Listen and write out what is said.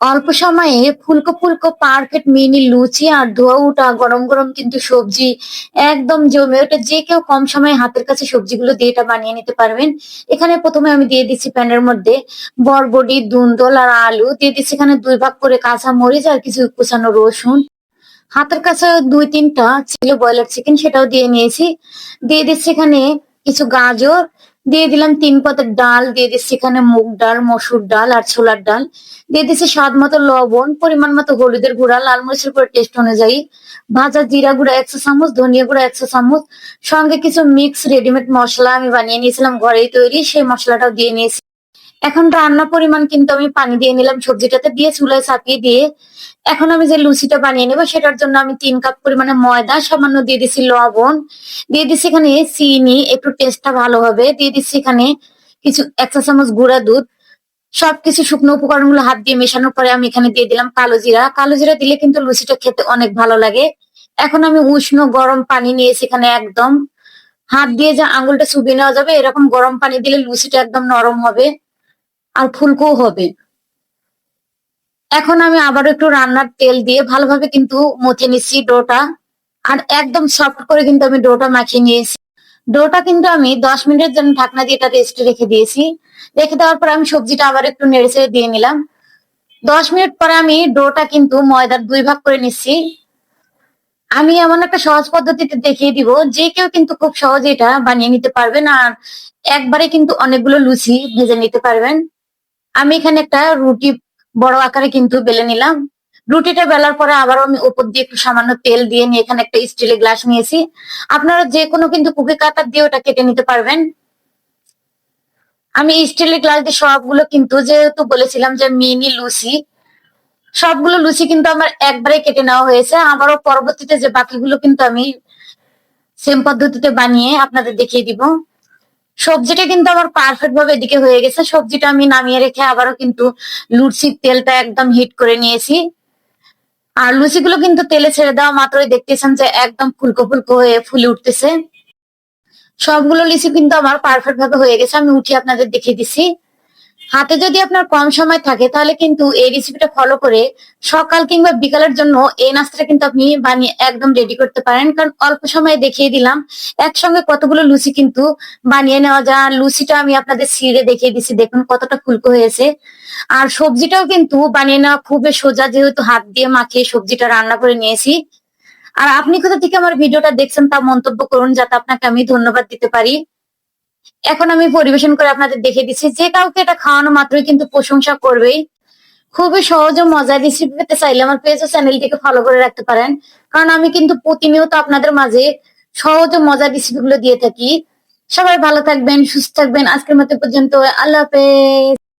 অল্প সময়ে ফুলকো ফুলকো পারফেক্ট মিনি লুচি আর ধোয়া ওঠা গরম গরম কিন্তু সবজি একদম জমে ওটা যে কেউ কম সময়ে হাতের কাছে সবজিগুলো দিয়ে এটা বানিয়ে নিতে পারবেন। এখানে প্রথমে আমি দিয়ে দিচ্ছি প্যানের মধ্যে বরবটি, দুন্দল আর আলু। দিয়ে দিচ্ছি এখানে দুই ভাগ করে কাঁচা মরিচ আর কিছু কুচানো রসুন। হাতের কাছে দুই তিনটা ছিল ব্রয়লার চিকেন সেটাও দিয়ে নিয়েছি। দিয়ে দিচ্ছি এখানে কিছু গাজর দিয়ে দিলাম তিন পাতার ডাল, দিয়ে দিচ্ছি এখানে মুগ ডাল, মসুর ডাল আর ছোলার ডাল। দিয়ে দিচ্ছি স্বাদ মতো লবণ, পরিমাণ মতো হলুদের গুঁড়া, লাল মরিচের করে টেস্ট অনুযায়ী। ভাজা জিরা গুঁড়া একশো চামচ, ধনিয়া গুঁড়া একশো চামচ। সঙ্গে কিছু মিক্স রেডিমেড মশলা আমি বানিয়ে নিয়েছিলাম, ঘরেই তৈরি, সেই মশলাটাও দিয়ে নিয়েছি। এখন রান্না পরিমাণ কিন্তু আমি পানি দিয়ে নিলাম, সবজিটাতে দিয়ে চুলায় চাপিয়ে দিয়ে। এখন আমি যে লুচিটা বানিয়ে নেব, সেটার জন্য আমি তিন কাপ পরিমাণে ময়দা, সামান্য দিয়ে দিচ্ছি লবণ। দিয়ে দিচ্ছি এখানে চিনি, একটু টেস্টটা ভালো হবে। দিয়ে দিচ্ছি এখানে কিছু এক চা চামচ গুঁড়া দুধ। সবকিছু শুকনো উপকরণগুলো হাত দিয়ে মেশানোর পরে আমি এখানে দিয়ে দিলাম কালো জিরা। কালো জিরা দিলে কিন্তু লুচিটা খেতে অনেক ভালো লাগে। এখন আমি উষ্ণ গরম পানি নিয়েছি এখানে একদম। হাত দিয়ে যে আঙুলটা চুবিয়ে নেওয়া যাবে, এরকম গরম পানি দিলে লুচিটা একদম নরম হবে। আর ফুলকোও হবে। এখন আমি আবার একটু রান্নার তেল দিয়ে ভালোভাবে কিন্তু মথে নিচ্ছি ডোটা। আর একদম সফট করে কিন্তু আমি ডোটা মাখিয়ে নিয়েছি। ডোটা কিন্তু আমি দশ মিনিটের জন্য ঢাকনা দিয়ে এটা রেস্টে রেখে দিয়েছি। রেখে দেওয়ার পর আমি সবজিটা আবার একটু নেড়ে চেড়ে দিয়ে নিলাম। দশ মিনিট পরে আমি ডোটা কিন্তু ময়দার দুই ভাগ করে নিচ্ছি। আমি এমন একটা সহজ পদ্ধতিতে দেখিয়ে দিব, যে কেউ কিন্তু খুব সহজে এটা বানিয়ে নিতে পারবেন। আর একবারে কিন্তু অনেকগুলো লুচি ভেজে নিতে পারবেন। আমি এখানে একটা রুটি বড় আকারে কিন্তু বেলে নিলাম। রুটিটা বেলার পরে আবারও আমি উপর দিয়ে একটু সামান্য তেল দিয়ে নিয়ে এখানে একটা স্টিলের গ্লাস নিয়েছি। আপনারা যে কোনো কিন্তু কুকি কাটার দিয়ে ওটা কেটে নিতে পারবেন। আমি স্টিলের গ্লাস দিয়ে সবগুলো কিন্তু যেহেতু বলেছিলাম যে মিনি লুচি, সবগুলো লুচি কিন্তু আমার একবারে কেটে নেওয়া হয়েছে। আবারও পরবর্তীতে যে বাকিগুলো কিন্তু আমি সেম পদ্ধতিতে বানিয়ে আপনাদের দেখিয়ে দিব। সবজিটা কিন্তু আমার পারফেক্ট ভাবে এদিকে হয়ে গেছে। সবজিটা আমি নামিয়ে রেখে আবারও কিন্তু লুচির তেলটা একদম হিট করে নিয়েছি। আর লুচিগুলো কিন্তু তেলে ছেড়ে দেওয়া মাত্রই দেখতেছেন যে একদম ফুলকো ফুলকো হয়ে ফুলে উঠতেছে। সবগুলো লিচি কিন্তু আমার পারফেক্ট ভাবে হয়ে গেছে। আমি উঠিয়ে আপনাদের দেখিয়ে দিছি। হাতে যদি আপনার কম সময় থাকে, তাহলে কিন্তু এই রেসিপিটা ফলো করে সকাল কিংবা বিকালের জন্য এই নাস্তাটা কিন্তু আপনি বানিয়ে একদম রেডি করতে পারেন। কারণ অল্প সময়ে দেখিয়ে দিলাম, একসঙ্গে কতগুলো লুচি কিন্তু বানিয়ে নেওয়া যায়। লুচিটা আমি আপনাদের ছিঁড়ে দেখিয়ে দিছি, দেখুন কতটা ফুলকো হয়েছে। আর সবজিটাও কিন্তু বানিয়ে নেওয়া খুবই সোজা, যেহেতু হাত দিয়ে মাখিয়ে সবজিটা রান্না করে নিয়েছি। আর আপনি কোথা থেকে আমার ভিডিওটা দেখছেন তা মন্তব্য করুন, যাতে আপনাকে আমি ধন্যবাদ দিতে পারি। এখন আমি পরিবেশন করে আপনাদের দেখে দিচ্ছি, যে কাউকে এটা খাওয়ানো মাত্রই কিন্তু প্রশংসা করবেই। খুবই সহজ ও মজার রেসিপি পেতে চাইলে আমার পেজ ও চ্যানেলটিকে ফলো করে রাখতে পারেন। কারণ আমি কিন্তু প্রতিনিয়ত আপনাদের মাঝে সহজ ও মজার রেসিপি গুলো দিয়ে থাকি। সবাই ভালো থাকবেন, সুস্থ থাকবেন। আজকের মতো পর্যন্ত। আল্লাহ হাফেজ।